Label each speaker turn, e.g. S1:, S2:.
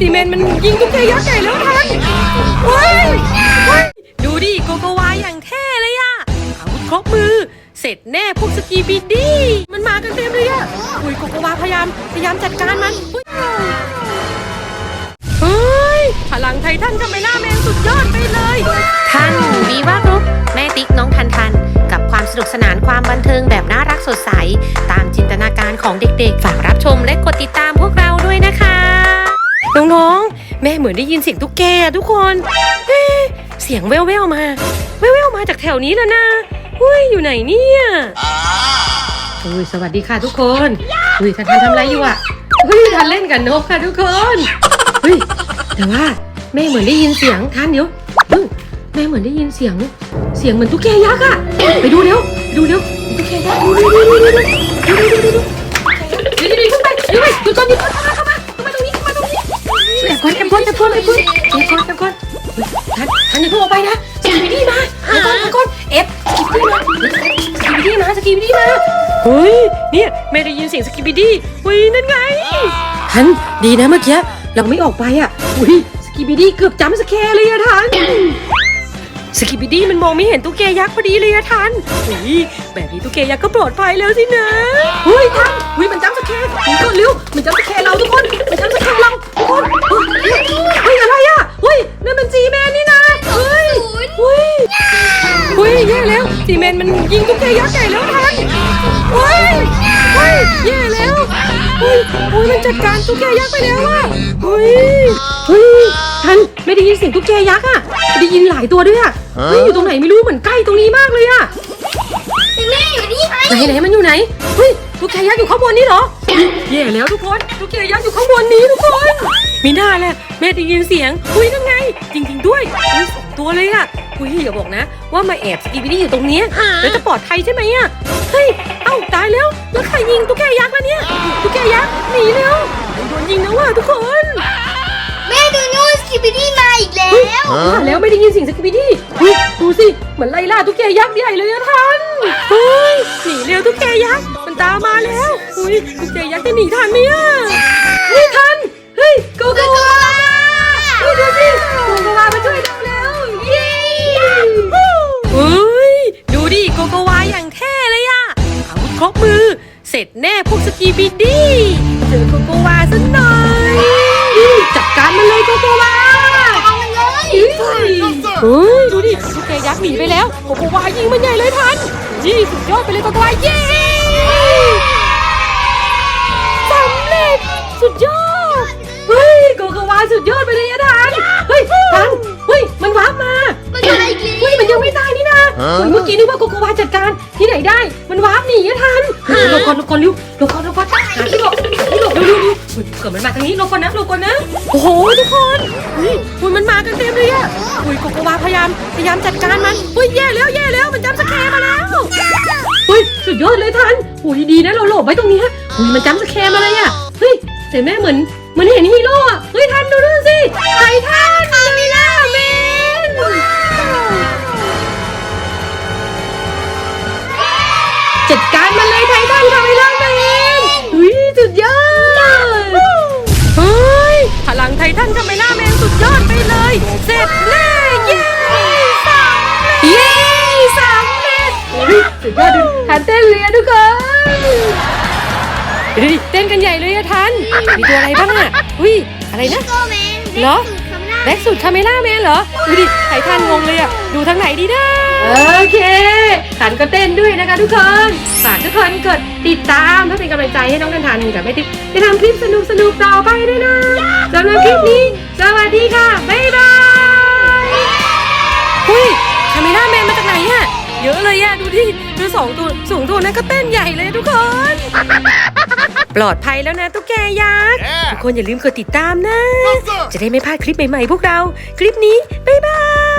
S1: ซีเมนต์มันยิงตุ๊กแกยักษ์ใหญ่แล้วทันเฮ้ยเฮ้ยดูดิโกโกวาอย่างเท่เลยอะอาวุธครบมือ เสร็จแน่พวกสกีบิดดี้มันมากันเต็มเลยอะอุ้ยโกโกวาพยายามพยายามจัดการมันอุ๊ยเฮ้ยพลังไททันคาเมล่าแมนสุดยอดไปเลย
S2: ทันวีว่ากรุ๊ปแม่ติ๊กน้องทันทันกับความสนุกสนานความบันเทิงแบบน่ารักสดใส ตามจินตนาการของเด็กๆ ฝากรับชมและกดติดตาม
S1: แม่เหมือนได้ยินเสียงตุ๊กแกอะทุกคนเอ๊ะเสียงแว่วๆมา แว่วๆมาจากแถวนี้แล้วนะอุ้ยอยู่ไหนเนี่ยอุ้ยสวัสดีค่ะทุกคนอุ้ยทันทันทำอะไรอยู่อะอุ้ยทันเล่นกับนกค่ะทุกคนเฮ้ยแต่ว่าแม่เหมือนได้ยินเสียงทันเดี๋ยวแม่เหมือนได้ยินเสียง เสียงเหมือนตุ๊กแกยักษ์อะไปดูเร็วไปดูเร็วตุ๊กแกยักษ์ดูดูดูดูดูดูดูดูดูดูดูดูขึ้นไปขึ้นไปหยุดก่อนหยุด ก่อนแอบก่อนแอบก่อนแอบก่อนแอบก่อนเฮ้ยทันทันอย่าเพิ่งออกไปนะสกีบิดี้มาแอบก่อนแอบก่อนเอฟสกีบิดี้มาสกีบิดี้มาสกีบิดี้มาเฮ้ยเนี่ยแม่ได้ยินเสียงสกีบิดี้เฮ้ยนั่นไงทันดีนะเมื่อกี้เราไม่ออกไปอะอุ้ยสกีบิดี้เกือบจำสแคร์เลยอะทันสกีบิดี้มันมองไม่เห็นตุ๊กแกยักษ์พอดีเลยอะทันอุ้ยแบบนี้ตุ๊กแกยักษ์ก็ปลอดภัยแล้วสินะเฮ้ยทันเฮ้ยมันจ แย่แล้วจีแมนมันยิงตุ๊กแกยักษ์ใหญ่แล้วทันเฮ้ยเฮ้ยแย่แล้วเฮ้ยเฮ้ยมันจัดการตุ๊กแกยักษ์ไปแล้วอะเฮ้ยเฮ้ยทันไม่ได้ยินเสียงตุ๊กแกยักษ์อะได้ยินหลายตัวด้วยอะเฮ้ยอยู่ตรงไหนไม่รู้เหมือนใกล้ตรงนี้มากเลยอะ
S3: แม่อยู่นี่ไง
S1: ไหนไหนมันอยู่ไหนเฮ้ยตุ๊กแกยักษ์อยู่ข้างบนนี้เหรอแย่แล้วทุกคนตุ๊กแกยักษ์อยู่ข้างบนนี้ทุกคนมีหน้าแหละแม่ได้ยินเสียงอุ้ยนั่นไง จริง ๆ ด้วยอุ้ยสอง ตัวเลยอะอุ้ยอย่าบอกนะ ว่ามาแอบสกีบิดี้อยู่ตรงเนี้ยแล้วจะปลอดภัยใช่ไหมอะเฮ้ย เอ้าตายแล้ว แล้วใครยิงตุ๊กแกยักษ์ล่ะเนี่ย ตุ๊กแกยักษ์หนีแล้วโดนยิงแล้วว่ะทุกคน
S3: แม่ดูนู่นสกิปปี้มาอีกแล้ว
S1: ว่าแล้วไม่ได้ยินเสียงสกิบิดี้เฮ้ยดูสิเหมือนไล่ล่าตุ๊กแกยักษ์ใหญ่เลยอะทันเฮ้ยหนีเร็วตุ๊กแกยักษ์มันตามมาแล้วเฮ้ยตุ๊กแกยักษ์จะหนีทันไหมอะ อาวุธครบมือ เสร็จแน่พวกสกีบิดดี้เจอโกโกวาซะหน่อยจัดการมันเลยโกโกวา
S3: เอามันเลย
S1: เฮ้ยเฮ้ยดูดิตุ๊กแกยักษ์หนีไปแล้วโกโกวายิงมันใหญ่เลยทันยี่สุดยอดไปเลยโกโกวาเย้สำเร็จสุดยอดเฮ้ยโกโกวาสุดยอดไปเลยอะทันเฮ้ย
S3: ก่
S1: อนหลบก่อนเร็วหลบก่อนหลบก่อนหาที่หลบที่หลบเร็วเร็วเร็วเฮ้ยเกิดมันมาทางนี้หลบก่อนนะหลบก่อนนะโอ้โหทุกคนเฮ้ยเฮ้ยมันมากันเต็มเลยอะเฮ้ยโกโกวาพยายามพยายามจัดการมันเฮ้ยแย่แล้วแย่แล้วมันจำสแคร์มาแล้วเฮ้ยสุดยอดเลยทันโอ้ยดีนะเราหลบไว้ตรงนี้เฮ้ยมันจำสแคร์มาเลยอะเฮ้ยแต่แม่เหมือนเหมือนเห็นฮีโร่อะเฮ้ยทันดูดูสิไททันคาเมล่าแมน ดูดิเต้นกันใหญ่เลยอะทัน มีตัวอะไรบ้างอะอุ้ยอะไรนะ
S3: โกแมน
S1: เหรอ
S3: เด็กสุดคำหน้า
S1: แบ็กสุดคาเมล่าแมนเหรอ ดูดิไททันงงเลยอะดูทางไหนดีนะโอเคทันก็เต้นด้วยนะคะทุกคนฝากทุกคนกดติดตามเพื่อเป็นกำลังใจให้น้องทันทันกับแม่ติ๊กจะทำคลิปสนุกสนุกๆต่อไปด้วยนะสำหรับคลิปนี้สวัสดีค่ะบ๊ายบายหุ้ยคาเมล่าแมนมาจากไหนอะเยอะเลยอะดูดิดู สองตัวสูงตัวนั้นก็เต้นใหญ่เลยทุกคน ปลอดภัยแล้วนะตุ๊กแกยักษ์ทุกคนอย่าลืมกดติดตามนะ จะได้ไม่พลาดคลิปใหม่ๆพวกเรา คลิปนี้ บ๊ายบาย